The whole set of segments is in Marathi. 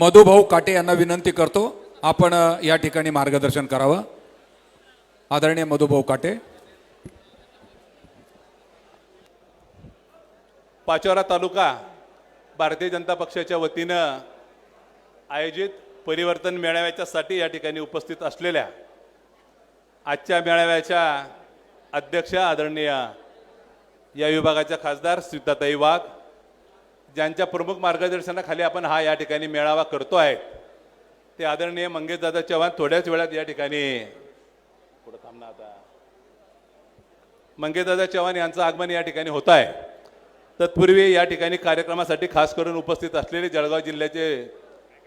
मधुभाऊ काटे यांना विनंती करतो आपण या ठिकाणी मार्गदर्शन करावं. आदरणीय मधुभाऊ काटे. पाचोरा तालुका भारतीय जनता पक्षाच्या वतीनं आयोजित परिवर्तन मेळाव्याच्यासाठी या ठिकाणी उपस्थित असलेल्या आजच्या मेळाव्याच्या अध्यक्ष आदरणीय या विभागाच्या खासदार स्मिताताई वाघ ज्यांच्या प्रमुख मार्गदर्शनाखाली आपण हा या ठिकाणी मेळावा करतो आहे ते आदरणीय मंगेशदादा चव्हाण थोड्याच वेळात या ठिकाणी पुढं थांबना आता. मंगेशदादा चव्हाण यांचं आगमन या ठिकाणी होत आहे. तत्पूर्वी या ठिकाणी कार्यक्रमासाठी खास करून उपस्थित असलेले जळगाव जिल्ह्याचे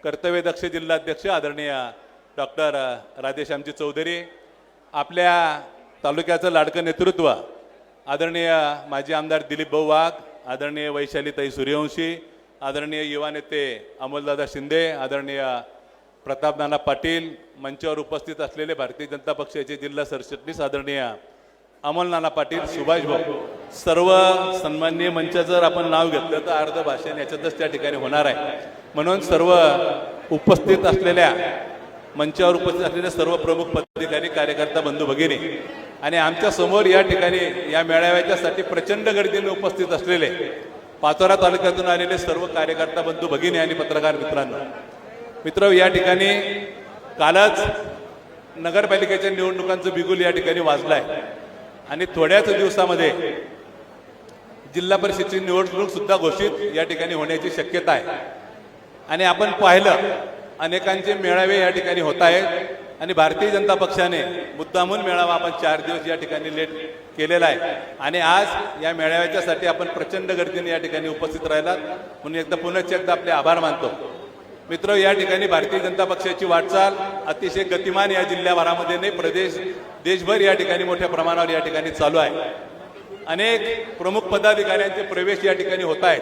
कर्तव्यदक्ष जिल्हाध्यक्ष आदरणीय डॉक्टर राधेश्यामजी चौधरी आपल्या तालुक्याचं लाडकं नेतृत्व आदरणीय माजी आमदार दिलीप भाऊ वाघ आदरणीय वैशालीताई सूर्यवंशी आदरणीय युवा नेते अमोलदादा शिंदे आदरणीय प्रतापनाना पाटील मंचावर उपस्थित असलेले भारतीय जनता पक्षाचे जिल्हा सरचिटणीस आदरणीय अमोलनाना पाटील सुभाष भाऊ. सर्व सन्माननीय मंचाचं जर आपण नाव घेतलं तर अर्ध भाषण याच्यातच त्या ठिकाणी होणार आहे. म्हणून सर्व उपस्थित असलेल्या मंचावर उपस्थित असलेले सर्व प्रमुख पदाधिकारी कार्यकर्ता बंधू भगिनी आणि आमच्यासमोर या ठिकाणी या मेळाव्याच्यासाठी प्रचंड गर्दीने उपस्थित असलेले पाचोरा तालुक्यातून आलेले सर्व कार्यकर्ता बंधू भगिनी आणि पत्रकार मित्रांनो. मित्र या ठिकाणी कालच नगरपालिकेच्या निवडणुकांचं बिगुल या ठिकाणी वाजलंय. आणि थोड्याच दिवसामध्ये जिल्हा परिषदेची निवडणूक सुद्धा घोषित या ठिकाणी होण्याची शक्यता आहे. आणि आपण पाहिलं अनेकांचे मेळावे या ठिकाणी होत आहेत. आणि भारतीय जनता पक्षाने मुद्दामून मेळावा आपण चार दिवस या ठिकाणी लेट केलेला आहे. आणि आज या मेळाव्याच्यासाठी आपण प्रचंड गर्दीने या ठिकाणी उपस्थित राहिलात. म्हणून एकदा पुनश्च एकदा आपले आभार मानतो. मित्र या ठिकाणी भारतीय जनता पक्षाची वाटचाल अतिशय गतिमान या जिल्ह्याभरामध्ये नाही प्रदेश देशभर या ठिकाणी मोठ्या प्रमाणावर या ठिकाणी चालू आहे. अनेक प्रमुख पदाधिकाऱ्यांचे प्रवेश या ठिकाणी होत आहेत.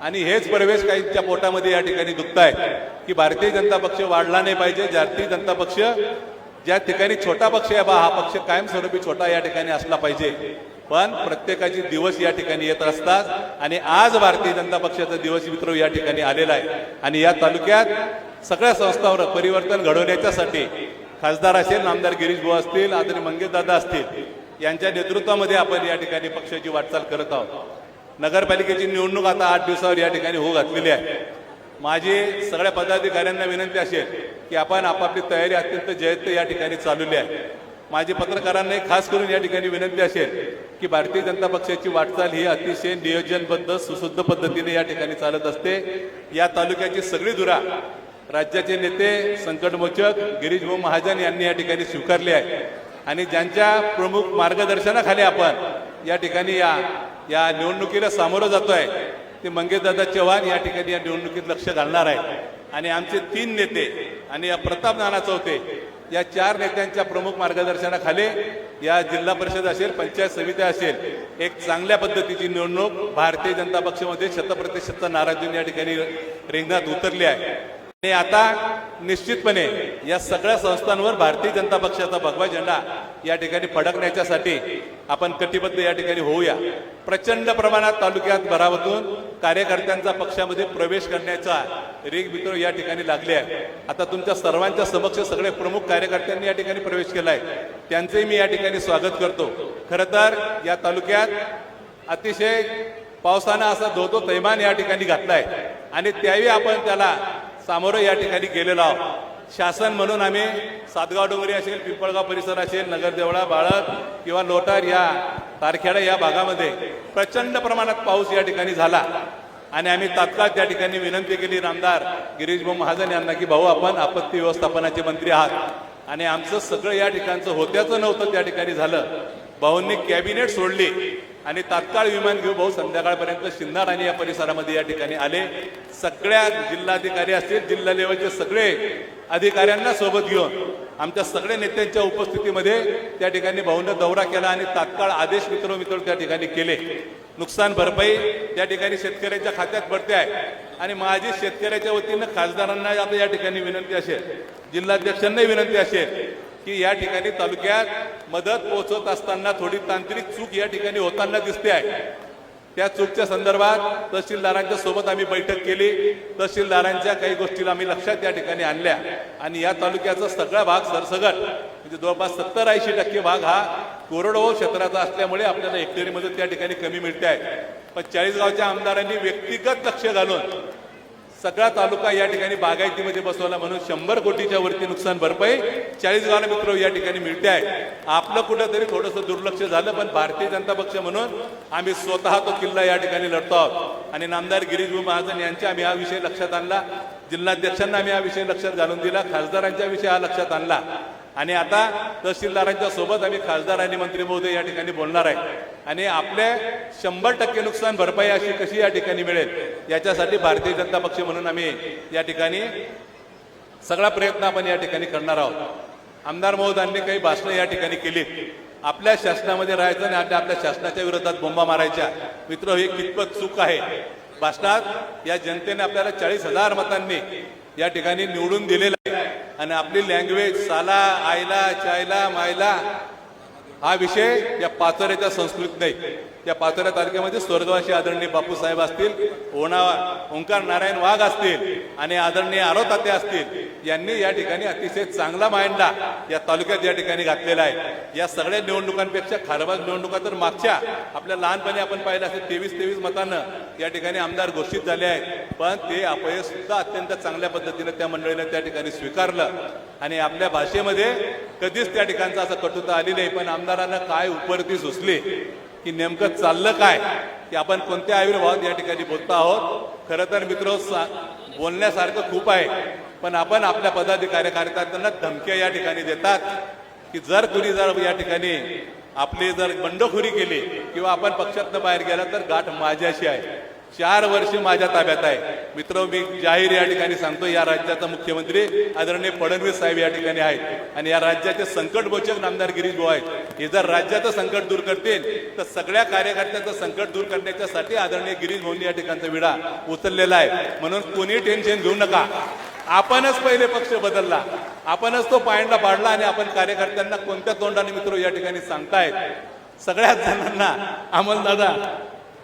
आणि हेच प्रवेश काहींच्या पोटामध्ये या ठिकाणी दुखत आहे की भारतीय जनता पक्ष वाढला नाही पाहिजे भारतीय जनता पक्ष ज्या ठिकाणी छोटा पक्ष आहे बा हा पक्ष कायमस्वरूपी छोटा या ठिकाणी असला पाहिजे. पण प्रत्येकाचे दिवस या ठिकाणी येत असतात आणि आज भारतीय जनता पक्षाचा दिवस मित्र या ठिकाणी आलेला आहे. आणि या तालुक्यात सगळ्या संस्थांवर परिवर्तन घडवण्याच्यासाठी खासदार असेल आमदार गिरीश भाऊ असतील आदरणीय मंगेश दादा असतील यांच्या नेतृत्वामध्ये आपण या ठिकाणी पक्षाची वाटचाल करत आहोत. नगरपालिकेची निवडणूक आता आठ दिवसावर या ठिकाणी होऊ घातलेली आहे. माझी सगळ्या पदाधिकाऱ्यांना विनंती असेल की आपण आपापली तयारी अत्यंत जयत या ठिकाणी चालवली आहे. माझी पत्रकारांनाही खास करून या ठिकाणी विनंती असेल की भारतीय जनता पक्षाची वाटचाल ही अतिशय नियोजनबद्ध सुशुद्ध पद्धतीने या ठिकाणी चालत असते. या तालुक्याची सगळी धुरा राज्याचे नेते संकटमोचक गिरीशभाऊ महाजन यांनी या ठिकाणी स्वीकारली आहे. आणि ज्यांच्या प्रमुख मार्गदर्शनाखाली आपण या ठिकाणी या या निवडणुकीला सामोरं जातो आहे ते मंगेशदादा चव्हाण या ठिकाणी या निवडणुकीत लक्ष घालणार आहे. आणि आमचे तीन नेते आणि या प्रताप नाना चौथे या चार नेत्यांच्या प्रमुख मार्गदर्शनाखाली या जिल्हा परिषद असेल पंचायत समित्या असेल एक चांगल्या पद्धतीची निवडणूक भारतीय जनता पक्षामध्ये शतप्रतिशतचा नाराज या ठिकाणी रिंगणात उतरली आहे. आणि आता निश्चितपणे या सगळ्या संस्थांवर भारतीय जनता पक्षाचा भगवा झेंडा या ठिकाणी फडकण्याच्यासाठी आपण कटिबद्ध या ठिकाणी होऊया. प्रचंड प्रमाणात तालुक्यात भरावतून कार्यकर्त्यांचा पक्षामध्ये प्रवेश करण्याचा रेग मित्र या ठिकाणी लागले आहे आता तुमच्या सर्वांच्या समक्ष सगळे प्रमुख कार्यकर्त्यांनी या ठिकाणी प्रवेश केलाय. त्यांचंही मी या ठिकाणी स्वागत करतो. खरं तर या तालुक्यात अतिशय पावसानं असा धोतो तैमान या ठिकाणी घातलाय. आणि त्यावेळी आपण त्याला सामोरं या ठिकाणी गेलेलो आहोत. शासन म्हणून आम्ही सातगाव डोंगरी असेल पिंपळगाव परिसर असेल नगरदेवळा बाळक किंवा लोटार या तारखेडा या भागामध्ये प्रचंड प्रमाणात पाऊस या ठिकाणी झाला. आणि आम्ही तात्काळ त्या ठिकाणी विनंती केली नामदार गिरीश भाऊ महाजन यांना की भाऊ आपण आपत्ती व्यवस्थापनाचे मंत्री आहात. आणि आमचं सगळं या ठिकाणचं होत्याचं नव्हतं त्या ठिकाणी झालं. भाऊंनी कॅबिनेट सोडली. आणि तात्काळ विमान घेऊ भाऊ संध्याकाळपर्यंत शिंदाड आणि या परिसरामध्ये या ठिकाणी आले. सगळ्या जिल्हाधिकारी असतील जिल्हा लेवलचे सगळे अधिकाऱ्यांना सोबत घेऊन आमच्या सगळ्या नेत्यांच्या उपस्थितीमध्ये त्या ठिकाणी भाऊंना दौरा केला आणि तात्काळ आदेश मित्र मित्र त्या ठिकाणी केले. नुकसान भरपाई त्या ठिकाणी शेतकऱ्यांच्या खात्यात पडते आहे. आणि माझी शेतकऱ्याच्या वतीनं खासदारांना आता या ठिकाणी विनंती असेल जिल्हाध्यक्षांनाही विनंती असेल की या ठिकाणी तालुक्यात मदत पोहोचवत असताना थोडी तांत्रिक चूक या ठिकाणी होताना दिसते आहे. त्या चूकच्या संदर्भात तहसीलदारांच्या सोबत आम्ही बैठक केली. तहसीलदारांच्या काही गोष्टीला आम्ही लक्षात या ठिकाणी आणल्या. आणि या तालुक्याचा सगळा भाग सरसगट म्हणजे जवळपास सत्तर ऐंशी टक्के भाग हा कोरडवाहू क्षेत्राचा असल्यामुळे आपल्याला हेक्टरीमध्ये त्या ठिकाणी कमी मिळते आहे. पण चाळीसगावच्या आमदारांनी व्यक्तिगत लक्ष घालून सगळा तालुका या ठिकाणी बागायतीमध्ये बसवला. म्हणून शंभर कोटीच्या वरती नुकसान भरपाई चाळीस गावाला मित्र या ठिकाणी मिळते आहे. आपलं कुठंतरी थोडंसं दुर्लक्ष झालं पण भारतीय जनता पक्ष म्हणून आम्ही स्वतः तो किल्ला या ठिकाणी लढतो आहोत. आणि नामदार गिरीश महाजन यांच्या आम्ही हा विषय लक्षात आणला. जिल्हाध्यक्षांना आम्ही हा विषय लक्षात घालून दिला. खासदारांच्या विषय हा लक्षात आणला. आणि आता तहसीलदारांच्या सोबत आम्ही खासदार आणि मंत्री महोदय या ठिकाणी बोलणार आहे. आणि आपले शंभर टक्के नुकसान भरपाई अशी कशी या ठिकाणी मिळेल याच्यासाठी भारतीय जनता पक्ष म्हणून आम्ही या ठिकाणी सगळा प्रयत्न आपण या ठिकाणी करणार आहोत. आमदार महोदयांनी काही भाषणं या ठिकाणी केली. आपल्या शासनामध्ये राहायचं आणि आपल्या आपल्या शासनाच्या विरोधात बोंबा मारायच्या. मित्र हे कितपत चूक आहे? भाषणात या जनतेने आपल्याला चाळीस हजार मतांनी या ठिकाणी निवडून दिलेलं आहे. आणि आपली लँग्वेज साला आयला चायला मायला हा विषय या पाचोऱ्याच्या संस्कृत नाही. या पाचोऱ्या तालुक्यामध्ये स्वर्गवासी आदरणीय बापूसाहेब असतील ओणा ओंकार नारायण वाघ असतील आणि आदरणीय आरो असतील यांनी या ठिकाणी अतिशय चांगला मांडला या तालुक्यात या ठिकाणी घातलेला आहे. या सगळ्या निवडणुकांपेक्षा खारबाग निवडणुका तर मागच्या आपल्या लहानपणी आपण पाहिलं असेल तेवीस तेवीस मतानं या ठिकाणी आमदार घोषित झाले आहेत. पण ते अपयश सुद्धा अत्यंत चांगल्या पद्धतीनं त्या मंडळीने त्या ठिकाणी स्वीकारलं. आणि आपल्या भाषेमध्ये कधीच त्या ठिकाणचा असं कटुता आली नाही. पण आमदारांना काय उपरती सुचली की नेमकं चाललं काय की आपण कोणत्या आविर्भावात या ठिकाणी बोलतो आहोत? खरं तर मित्र बोलण्यासारखं खूप आहे. पण आपण आपल्या पदाधिकारी कार्यकर्त्यांना धमक्या या ठिकाणी देतात की जर कुणी जर या ठिकाणी आपली जर बंडखोरी केली किंवा आपण पक्षातनं बाहेर गेला तर गाठ माझ्याशी आहे. चार वर्ष माझ्या ताब्यात आहे. मित्र मी जाहीर या ठिकाणी सांगतो या राज्याचा मुख्यमंत्री आदरणीय फडणवीस साहेब या ठिकाणी आहेत. आणि या राज्याचे संकटमोचक नामदार गिरीश भाऊ आहेत. हे जर राज्याचं संकट दूर करतील तर सगळ्या कार्यकर्त्यांचं संकट दूर करण्याच्यासाठी आदरणीय गिरीश भाऊंनी या ठिकाणचा विडा उचललेला आहे. म्हणून कोणी टेन्शन घेऊ नका. आपणच पहिले पक्ष बदलला. आपणच तो पायंडा पाडला आणि आपण कार्यकर्त्यांना कोणत्या तोंडाने मित्र या ठिकाणी सांगतायत सगळ्याच जणांना अमलदादा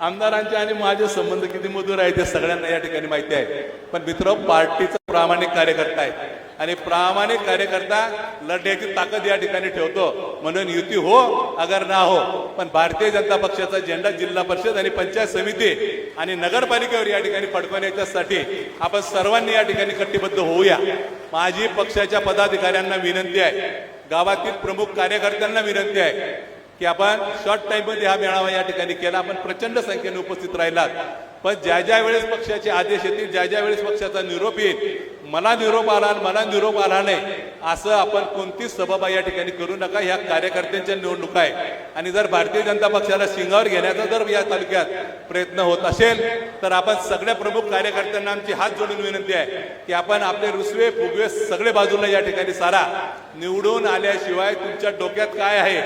आमदारांचे आणि माझे संबंध किती मधुर आहे ते सगळ्यांना या ठिकाणी माहिती आहे. पण मित्र पार्टीचा प्रामाणिक कार्यकर्ता आहे आणि प्रामाणिक कार्यकर्ता लढण्याची ताकद या ठिकाणी ठेवतो. म्हणून युती हो अगर ना हो. पण भारतीय जनता पक्षाचा झेंडा जिल्हा परिषद आणि पंचायत समिती आणि नगरपालिकेवर या ठिकाणी फडकवण्याच्यासाठी आपण सर्वांनी या ठिकाणी कटिबद्ध होऊया. माझी पक्षाच्या पदाधिकाऱ्यांना विनंती आहे. गावातील प्रमुख कार्यकर्त्यांना विनंती आहे की आपण शॉर्ट टाइममध्ये हा मेळावा या ठिकाणी केला. आपण प्रचंड संख्येने उपस्थित राहिलात. पण ज्या ज्या वेळेस पक्षाचे आदेश येतील ज्या ज्या वेळेस पक्षाचा निरोप येईल मला निरोप आला मला निरोप आला नाही असं आपण कोणतीच सभा या ठिकाणी करू नका. ह्या कार्यकर्त्यांच्या निवडणुका आहे आणि जर भारतीय जनता पक्षाला शिंगावर घेण्याचा जर या तालुक्यात प्रयत्न होत असेल तर आपण सगळ्या प्रमुख कार्यकर्त्यांना आमची हात जोडून विनंती आहे की आपण आपले रुसवे फुगवे सगळे बाजूला या ठिकाणी सारा. निवडून आल्याशिवाय तुमच्या डोक्यात काय आहे?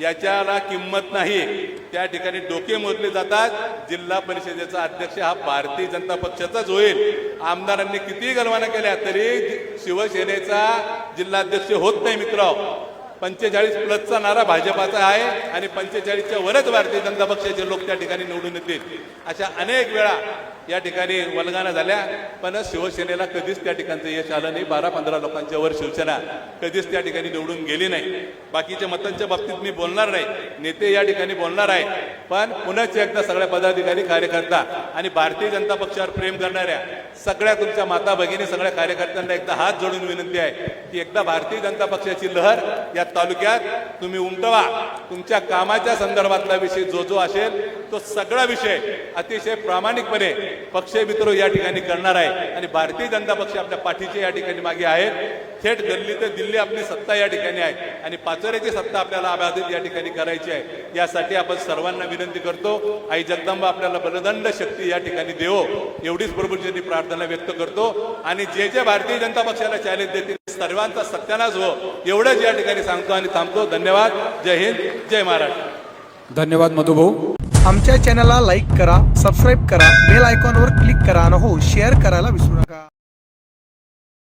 याच्याला किंमत नाही. त्या ठिकाणी डोके मोजले जातात. जिल्हा परिषदेचा अध्यक्ष हा भारतीय जनता पक्षाचाच होईल. आमदारांनी कितीही गलवाना केल्या तरी शिवसेनेचा जिल्हाध्यक्ष होत नाही मित्र पंचेचाळीस प्लसचा नारा भाजपाचा आहे आणि पंचेचाळीसच्या वरच भारतीय जनता पक्षाचे लोक त्या ठिकाणी निवडून येतील. अशा अनेक वेळा या ठिकाणी वलगाना झाल्या. पण शिवसेनेला कधीच त्या ठिकाणचं यश आलं नाही. बारा पंधरा लोकांच्या वर शिवसेना कधीच त्या ठिकाणी निवडून गेली नाही. बाकीच्या मतांच्या बाबतीत मी बोलणार नाही. नेते या ठिकाणी बोलणार आहे पण पुन्हा एकदा सगळ्या पदाधिकारी कार्यकर्ता आणि भारतीय जनता पक्षावर प्रेम करणाऱ्या सगळ्या तुमच्या माता भगिनी सगळ्या कार्यकर्त्यांना एकदा हात जोडून विनंती आहे. की एकदा भारतीय जनता पक्षाची लहर या तालुक्यात तुम्ही उमटवा. तुमच्या कामाच्या संदर्भातला विषय जो जो असेल तो सगळा विषय अतिशय प्रामाणिकपणे पक्षमित्र या ठिकाणी करणार आहे. आणि भारतीय जनता पक्ष आपल्या पाठीचे या ठिकाणी मागे आहेत. थेट दिल्ली ते दिल्ली आपली सत्ता या ठिकाणी आहे. आणि पाचोऱ्याची सत्ता आपल्याला अबाधित या ठिकाणी करायची आहे. यासाठी आपण सर्वांना विनंती करतो आई जगदंबा आपल्याला बलदंड शक्ती या ठिकाणी देवो. एवढीच प्रभूजींनी प्रार्थना व्यक्त करतो. आणि जे जे भारतीय जनता पक्षाला चॅलेंज देतील सर्वांचा सत्यानाश हो. एवढंच या ठिकाणी सांगतो आणि थांबतो. धन्यवाद. जय हिंद. जय महाराष्ट्र. धन्यवाद मधुभाऊ. आमच्या चॅनलला लाईक करा सबस्क्राईब करा बेल आयकॉनवर क्लिक करा आणि हो शेअर करायला विसरू नका.